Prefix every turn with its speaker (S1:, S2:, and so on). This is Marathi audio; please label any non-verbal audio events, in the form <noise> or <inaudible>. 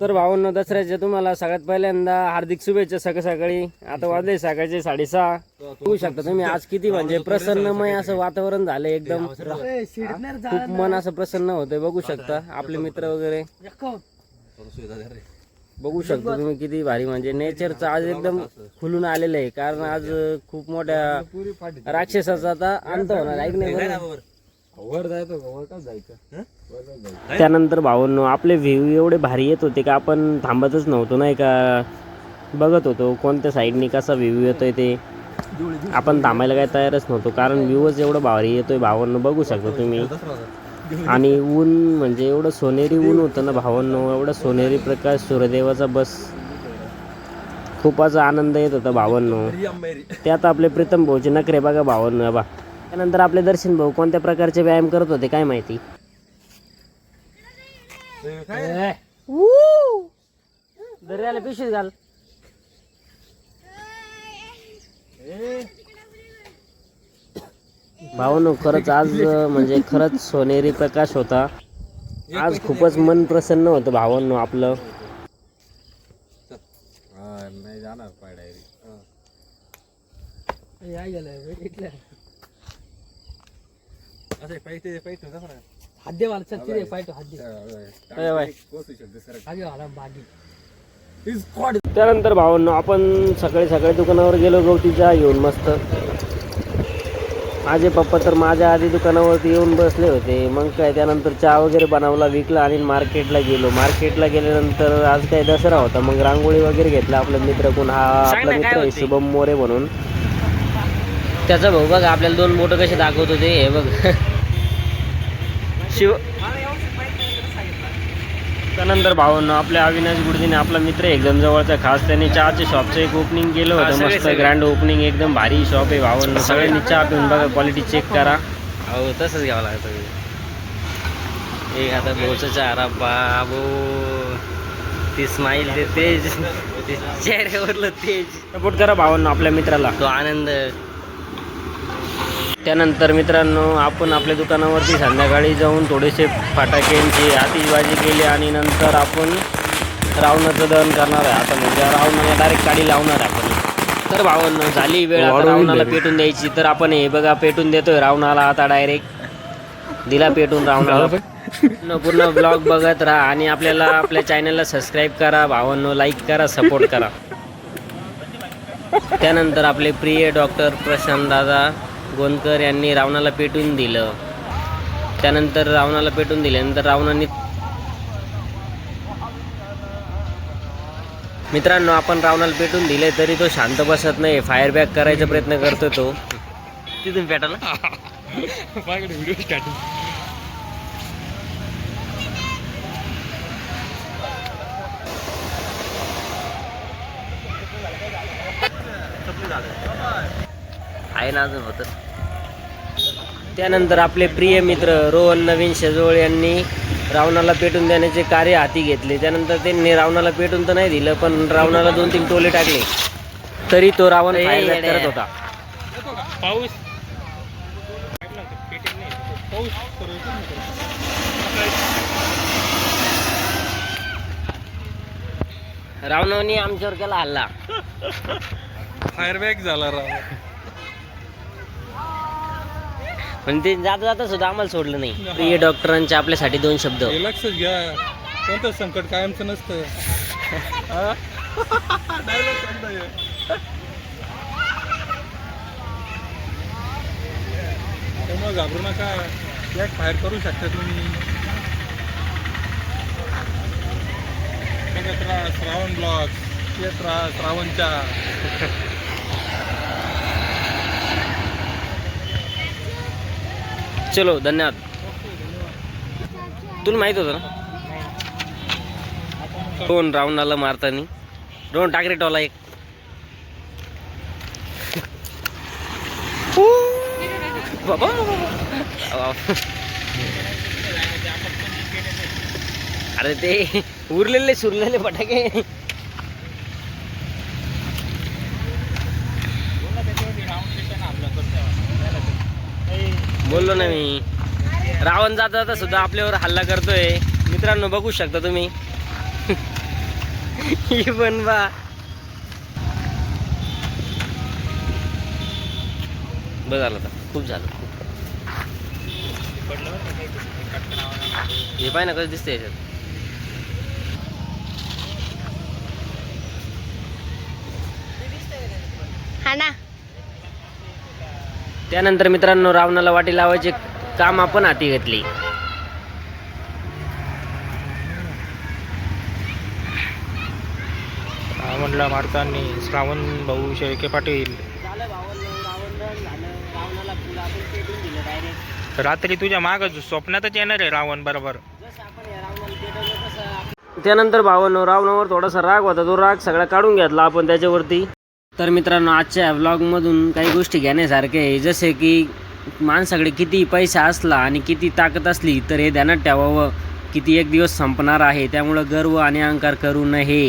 S1: तर भाऊंना दसऱ्याच्या तुम्हाला सगळ्यात पहिल्यांदा हार्दिक शुभेच्छा सकाळ सकाळी आता वाजले सकाळचे साडेसहा. होऊ शकता तुम्ही आज किती म्हणजे प्रसन्नमय असं वातावरण झालंय एकदम. खूप मन असं प्रसन्न होतंय बघू शकता आपले मित्र वगैरे. बघू शकता तुम्ही किती भारी म्हणजे नेचरचं आज एकदम खुलून आलेलं आहे कारण आज खूप मोठ्या राक्षसाचा आता अंत होणार ऐक नाही
S2: वर जायचं का वर का जायचं? वर का जायचं?
S1: त्यानंतर भावांनो आपले व्ह्यू एवढे भारी येत होते का आपण थांबतच नव्हतो नाही का? बघत होतो कोणत्या साईडनी कसा व्ह्यू येतोय ते. आपण थांबायला काय तयारच नव्हतो कारण व्ह्यूच एवढं भारी येतोय भावांनो बघू शकता तुम्ही. आणि ऊन म्हणजे एवढं सोनेरी ऊन होतं ना भावांनो एवढं सोनेरी प्रकाश सूर्यदेवाचा बस. खूपच आनंद येत होता भावांनो. त्यात आपले प्रीतम भाऊचे नखरे बघा भावांनो बा त्यानंतर आपले दर्शन भाऊ कोणत्या प्रकारचे व्यायाम करत होते काय माहिती? दर्याला पिशवीत घाल. भावानो खरंच आज म्हणजे खरंच सोनेरी प्रकाश होता. आज खूपच मन प्रसन्न होतं भावांनो आपलं.
S2: हा नाही जाणार
S1: त्यानंतर भावांनो आपण सकाळी सकाळी दुकानावर गेलो गवतीच्या येऊन मस्त. माझे पप्पा तर माझ्या आधी दुकानावरती येऊन बसले होते. मग काय त्यानंतर चहा वगैरे बनवला विकला आणि मार्केटला गेलो. मार्केटला गेल्यानंतर आज काय दसरा होता. मग रांगोळी वगैरे घेतला आपला मित्र कोण? हा आपला मित्र शुभम मोरे म्हणून. त्याचा भाऊ बघ आपल्याला दोन बोट कसे दाखवत होते हे बघ. शिव त्यानंतर भावांनो आपल्या अविनाश गुरुजीने आपला मित्र एकदम जवळचा खास त्यांनी चहाचे शॉपचं एक ओपनिंग केलं होतं मस्त ग्रँड ओपनिंग एकदम भारी शॉप आहे भावांनो सगळ्यांनी चहा पिऊन बघा क्वालिटी चेक करा. हो तसंच घ्यावं लागतं. एक आता भाऊचा चहा बाबू. ती स्माईल ते तेज. चेहऱ्यावरलं तेज. सपोर्ट करा भावांनो आपल्या मित्राला. तो आनंद. त्यानंतर मित्रांनो आपण आपल्या दुकानावरती संध्याकाळी जाऊन थोडेसे फटाक्यांची आतिषबाजी केली आणि नंतर आपण रावणाचं दहन करणार आहे. आता म्हणजे रावणाला डायरेक्ट गाडी लावणार आहे आपण. तर भावांनो झाली वेळ आता रावणाला पेटून द्यायची. तर आपण हे बघा पेटून देतोय रावणाला आता डायरेक्ट दिला पेटून रावणाला. पूर्ण पूर्ण ब्लॉग बघत राहा आणि आपल्याला आपल्या चॅनलला सबस्क्राईब करा. भावांनो लाईक करा सपोर्ट करा. त्यानंतर आपले प्रिय डॉक्टर प्रशांत दादा. गोंदकर यांनी रावणाला पेटून दिलं. त्यानंतर रावणाला पेटून दिल्यानंतर रावणाने मित्रांनो आपण रावणाला पेटून दिले तरी तो शांत बसत नाही फायर बॅक करायचा प्रयत्न करतो तो. तिथून पेटाला <laughs> आहे ना अजून होतं. त्यानंतर आपले प्रिय मित्र रोहन नवीन शेजवळ यांनी रावणाला पेटून देण्याचे कार्य हाती घेतले. त्यानंतर त्यांनी रावणाला पेटून तर नाही दिलं पण रावणाला दोन तीन टोले टाकले. तरी तो रावण करत होता.
S2: पाऊस.
S1: रावणाने आमच्यावर केला हल्ला.
S2: फायरबॅक झाला राव.
S1: पण ते जाता जाता सुद्धा आम्हाला सोडलं नाही. प्रिय डॉक्टरांचे आपल्यासाठी दोन शब्द.
S2: हे लक्षच घ्या. कोणतं संकट? कायमचं नसतं. हा? Dialogue कोणता आहे? त्यामुळे घाबरू नका. एक फायर करू शकता तुम्ही. बघत राहा श्रावण ब्लॉग येत राहा श्रावणच्या.
S1: चलो धन्यवाद. तुला माहीत होतं ना? दोन आलं मारतानी? दोन टाकरे टॉला एक. बाबा अरे ते उरलेले सुरलेले फटाके. बोललो ना मी. रावण जाता जाता सुद्धा आपल्यावर हल्ला करतोय. मित्रांनो बघू शकता तुम्ही. <laughs> पण बा. बरं झालं आता. खूप झालं खूप. हे पाय ना कसं दिसतंय याच्यात?
S3: हा ना.
S1: त्यानंतर मित्रांनो रावणाला वाटी लावायचे काम आपण हाती घेतली.
S4: रावणला मारताना श्रावण भाऊ शेळके पाटील. रात्री तुझ्या माग स्वप्नातच येणार आहे रावण बरोबर.
S1: त्यानंतर भावानं रावणावर थोडासा राग होता. तो राग सगळा काढून घेतला आपण त्याच्यावरती. तर मित्रांनो आजच्या व्लॉगमधून काही गोष्टी घेण्यासारख्या आहे. जसे की माणसाकडे किती पैसा असला आणि किती ताकद असली तर हे ध्यानात ठेवावं. किती एक दिवस संपणार आहे त्यामुळं गर्व आणि अहंकार करू नये.